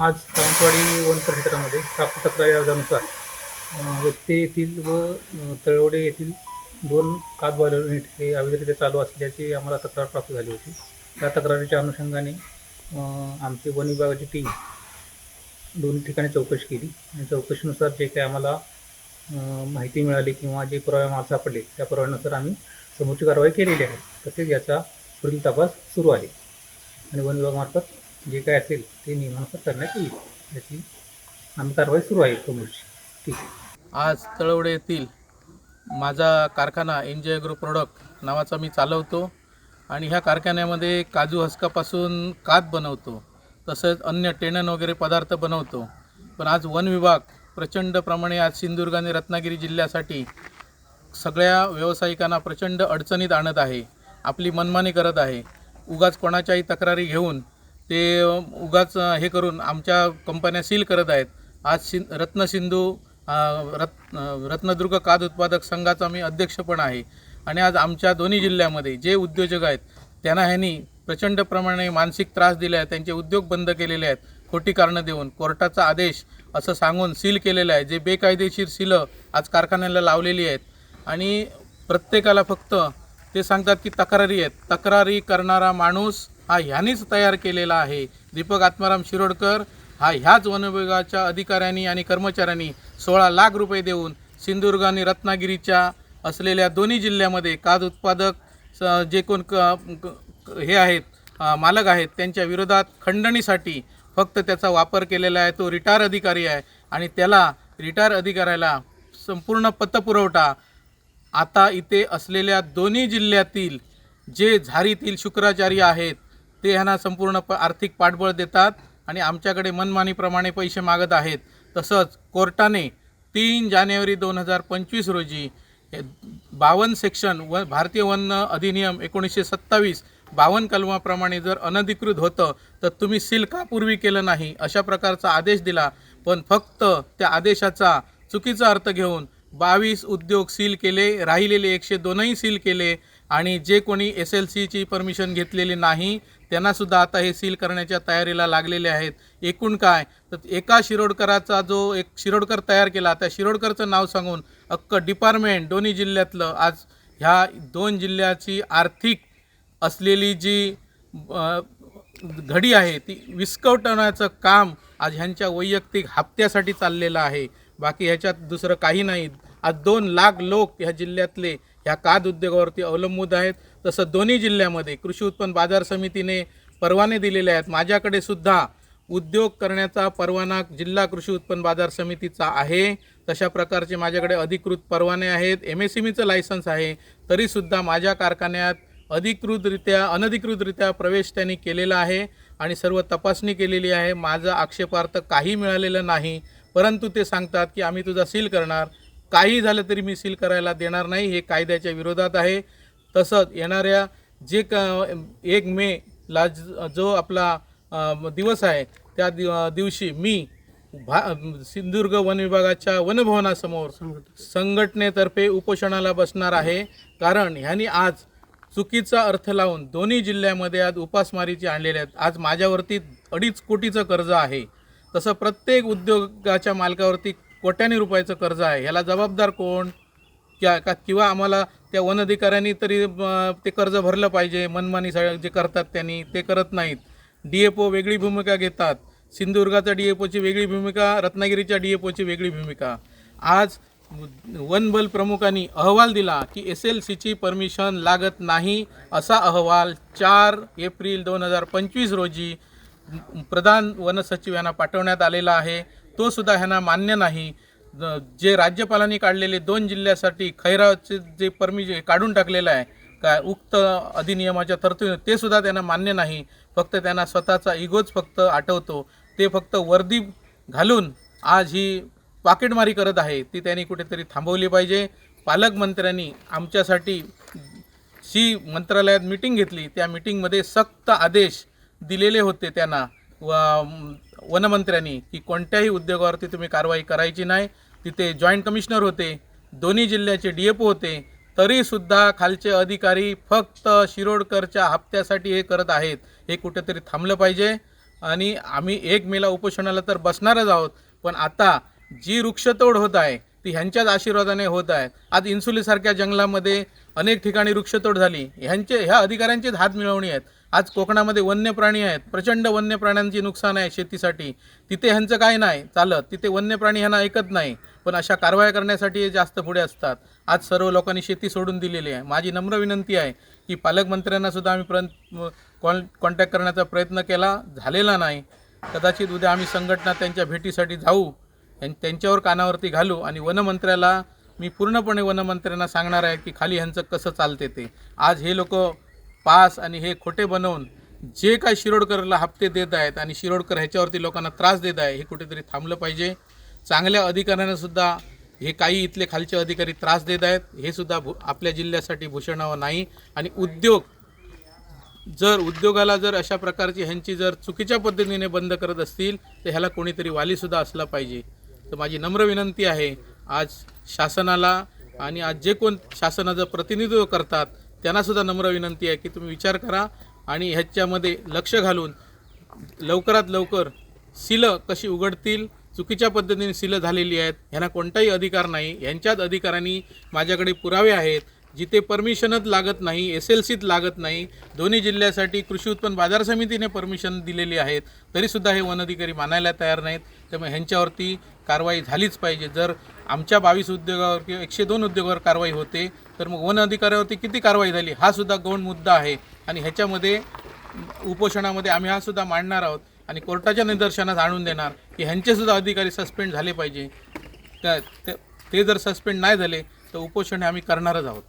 आज सावंतवाडी वन परिक्षेत्रामध्ये प्राप्त तक्रारी अर्जानुसार व्यक्ती येथील व तळवडे येथील दोन कात बॉयलर युनिट हे अवैधरित्या चालू असल्याची आम्हाला तक्रार प्राप्त झाली होती. त्या तक्रारीच्या अनुषंगाने आमची वन विभागाची टीम दोन ठिकाणी चौकशी केली. आणि चौकशीनुसार जे काही आम्हाला माहिती मिळाली किंवा जे पुरावे आम्हाला सापडले त्या पुराव्यानुसार आम्ही समोरची कारवाई केलेली आहे. तसेच याचा पुढील तपास सुरू आहे. आणि वन विभागामार्फत जे काय असेल ते नियमानुसार करण्यात येईल. याची आम्ही कारवाई सुरू आहे समोरची ठीक आहे. आज तळवडे येथील माझा कारखाना एनजॉय ग्रुप प्रोडक्ट नावाचा मी चालवतो आणि ह्या कारखान्यामध्ये काजू हसकापासून कात बनवतो तसंच अन्य टेणन वगैरे पदार्थ बनवतो. पण आज वन विभाग प्रचंड प्रमाणे आज सिंधुदुर्ग आणि रत्नागिरी जिल्ह्यासाठी सगळ्या व्यावसायिकांना प्रचंड अडचणीत आणत आहे आपली मनमानी करत आहे. उगाच कोणाच्याही तक्रारी घेऊन ते उगाच हे करून आमच्या कंपन्या सील करत आहेत. आज सिं रत्नसिंधू रत् रत्नदुर्ग काद उत्पादक संघाचा मी अध्यक्ष पण आहे. आणि आज आमच्या दोन्ही जिल्ह्यामध्ये जे उद्योजक आहेत त्यांना ह्यांनी प्रचंड प्रमाणे मानसिक त्रास दिले आहे त्यांचे उद्योग बंद केलेले आहेत खोटी कारणं देऊन. कोर्टाचा आदेश असं सांगून सील केलेलं आहे. जे बेकायदेशीर सीलं आज कारखान्याला लावलेली आहेत. आणि प्रत्येकाला फक्त ते सांगतात की तक्रारी आहेत. तक्रारी करणारा माणूस हा ह्यानीच तयार केलेला आहे. दीपक आत्माराम शिरोडकर हा ह्याच वनविभागाच्या अधिकाऱ्यांनी आणि कर्मचाऱ्यांनी सोळा लाख रुपये देऊन सिंधुदुर्ग आणि रत्नागिरीच्या असलेल्या दोन्ही जिल्ह्यामध्ये काज उत्पादक स- जे कोण क हे आहेत मालक आहेत त्यांच्या विरोधात खंडणीसाठी फक्त त्याचा वापर केलेला आहे. तो रिटायर अधिकारी आहे आणि त्याला रिटायर अधिकाऱ्याला संपूर्ण पतपुरवठा आता इथे असलेल्या दोन्ही जिल्ह्यातील जे झारीतील शुक्राचार्य आहेत ते ह्यांना संपूर्ण प आर्थिक पाठबळ देतात आणि आमच्याकडे मनमानीप्रमाणे पैसे मागत आहेत. तसंच कोर्टाने तीन जानेवारी दोन हजार पंचवीस रोजी हे बावन्न सेक्शन व भारतीय वन अधिनियम एकोणीसशे सत्तावीस बावन्न कलमाप्रमाणे जर अनधिकृत होतं तर तुम्ही सील का पूर्वी केलं नाही अशा प्रकारचा आदेश दिला. पण फक्त त्या आदेशाचा चुकीचा अर्थ घेऊन बावीस उद्योग सील केले राहिलेले एकशे दोनही सील केले आणि जे कोणी एस एल सीची परमिशन घेतलेली नाही त्यांनासुद्धा आता हे सील करण्याच्या तयारीला लागलेले आहेत. एकूण काय? तर एका शिरोडकराचा जो एक शिरोडकर तयार केला त्या शिरोडकरचं नाव सांगून अक्क डिपार्टमेंट दोन्ही जिल्ह्यातलं आज ह्या दोन जिल्ह्याची आर्थिक असलेली जी घडी आहे ती विस्कवटण्याचं काम आज ह्यांच्या वैयक्तिक हप्त्यासाठी चाललेलं आहे. बाकी ह्याच्यात दुसरं काही नाही. आज दोन लाख लोक ह्या जिल्ह्यातले ह्या काद उद्योगावरती अवलंबून आहेत. तसं दोन्ही जिल्ह्यामध्ये कृषी उत्पन्न बाजार समितीने परवाने दिलेले आहेत. माझ्याकडे सुद्धा उद्योग करण्याचा परवाना जिल्हा कृषी उत्पन्न बाजार समितीचा आहे. तशा प्रकारचे माझ्याकडे अधिकृत परवाने आहेत. एम एस एम ईचं लायसन्स आहे. तरीसुद्धा माझ्या कारखान्यात अधिकृतरित्या अनधिकृतरित्या प्रवेश त्यांनी केलेला आहे आणि सर्व तपासणी केलेली आहे. माझा आक्षेपार्थ काही मिळालेलं नाही. परंतु ते सांगतात की आम्ही तुझा सील करणार. काही झालं तरी मी सील करायला देणार नाही. हे कायद्याच्या विरोधात आहे. तसंच येणाऱ्या जे क एक मेला ज- जो आपला दिवस आहे त्या दिवशी मी भा सिंधुदुर्ग वन विभागाच्या वनभवनासमोर संघटनेतर्फे उपोषणाला बसणार आहे. कारण ह्यांनी आज चुकीचा अर्थ लावून दोन्ही जिल्ह्यामध्ये आज उपासमारीचे आणलेले आहेत. आज माझ्यावरती अडीच कोटीचं कर्ज आहे. तसं प्रत्येक उद्योगाच्या मालकावरती कोट्यांनी रुपयाचं कर्ज आहे. ह्याला जबाबदार कोण? क्या का किंवा आम्हाला त्या वन अधिकाऱ्यांनी तरी ते कर्ज भरलं पाहिजे मनमानी सगळं जे करतात त्यांनी ते करत नाहीत. डी एफ ओ वेगळी भूमिका घेतात. सिंधुदुर्गाचा डी एफ ओची वेगळी भूमिका रत्नागिरीच्या डी एफ ओची वेगळी भूमिका. आज वनबल प्रमुखांनी अहवाल दिला की एस एल सीची परमिशन लागत नाही असा अहवाल चार एप्रिल दोन हजार पंचवीस रोजी प्रधान वनसचिव यांना पाठवण्यात आलेला आहे. तो सुद्धा ह्यांना मान्य नाही. जे राज्यपालांनी काढलेले दोन जिल्ह्यासाठी खैराचे जे परमिशन काढून टाकलेलं आहे का उक्त अधिनियमाच्या तरतुदी ते सुद्धा त्यांना मान्य नाही. फक्त त्यांना स्वतःचा इगोच फक्त आठवतो. ते फक्त वर्दी घालून आज ही पाकिटमारी करत आहे. ती त्यांनी कुठेतरी थांबवली पाहिजे. पालकमंत्र्यांनी आमच्यासाठी जी मंत्रालयात मिटिंग घेतली त्या मिटिंगमध्ये सक्त आदेश दिलेले होते त्यांना. व वनमंत्र्यांनी की कोणत्याही उद्योगावरती तुम्ही कारवाई करायची नाही. तिथे जॉईंट कमिशनर होते दोन्ही जिल्ह्याचे डी एफ होते तरीसुद्धा खालचे अधिकारी फक्त शिरोडकरच्या हप्त्यासाठी हे करत आहेत. हे कुठेतरी थांबलं पाहिजे. आणि आम्ही एक मेला उपोषणाला तर बसणारच आहोत. पण आता जी वृक्षतोड होत आहे ती ह्यांच्याच आशीर्वादाने होत आहे. आज इन्सुलीसारख्या जंगलामध्ये अनेक ठिकाणी वृक्षतोड झाली. ह्यांचे ह्या अधिकाऱ्यांचीच हात मिळवणी आहेत. आज कोकणामध्ये वन्य प्राणी आहेत. प्रचंड वन्य प्राण्यांची नुकसान आहे शेतीसाठी. तिथे ह्यांचं काय नाही चालत. तिथे वन्य प्राणी ह्यांना ऐकत नाही. पण अशा कारवाया करण्यासाठी जास्त पुढे असतात. आज सर्व लोकांनी शेती सोडून दिलेली आहे. माझी नम्र विनंती आहे की पालकमंत्र्यांना सुद्धा आम्ही प्र कॉन कॉन्टॅक्ट करण्याचा प्रयत्न केला. झालेला नाही. कदाचित उद्या आम्ही संघटना त्यांच्या भेटीसाठी जाऊ. त्यांच्यावर कानावरती घालू आणि वनमंत्र्याला मी पूर्णपणे वनमंत्र्यांना सांगणार आहे की खाली ह्यांचं कसं चालते ते. आज हे लोक पास आणि हे खोटे बनवून जे काय शिरोडकरला हप्ते देत आहेत आणि शिरोडकर ह्याच्यावरती लोकांना त्रास देत आहे हे कुठेतरी थांबलं पाहिजे. चांगल्या अधिकाऱ्यांनासुद्धा हे काही इथले खालचे अधिकारी त्रास देत आहेत. हे सुद्धा भू आपल्या जिल्ह्यासाठी भूषणावं नाही. आणि उद्योग जर उद्योगाला जर अशा प्रकारची ह्यांची जर चुकीच्या पद्धतीने बंद करत असतील तर ह्याला कोणीतरी वालीसुद्धा असला पाहिजे. तर माझी नम्र विनंती आहे आज शासनाला आणि आज जे कोण शासनाचं प्रतिनिधित्व करतात त्यांनासुद्धा नम्र विनंती आहे की तुम्ही विचार करा आणि ह्याच्यामध्ये लक्ष घालून लवकरात लवकर सिलं कशी उघडतील चुकीच्या पद्धतीने सिलं झालेली आहेत ह्यांना कोणताही अधिकार नाही. यांच्याच अधिकारांनी माझ्याकडे पुरावे आहेत. जिथे परमिशनच लागत नाही एस एल सीत लागत नाही दोन्ही जिल्ह्यासाठी कृषी उत्पन्न बाजार समितीने परमिशन दिलेली आहेत तरीसुद्धा हे वन अधिकारी मानायला तयार नाहीत. त्यामुळे ह्यांच्यावरती कारवाई झालीच पाहिजे. जर आमच्या बावीस उद्योगावर किंवा एकशे दोन उद्योगावर कारवाई होते तर मग वन अधिकाऱ्यावरती किती कारवाई झाली हा सुद्धा गौण मुद्दा आहे. आणि ह्याच्यामध्ये उपोषणामध्ये आम्ही हा सुद्धा मांडणार आहोत आणि कोर्टाच्या निदर्शनास आणून देणार की ह्यांचेसुद्धा अधिकारी सस्पेंड झाले पाहिजे. त्या- ते- ते जर सस्पेंड नाही झाले तर उपोषण हे आम्ही करणारच आहोत.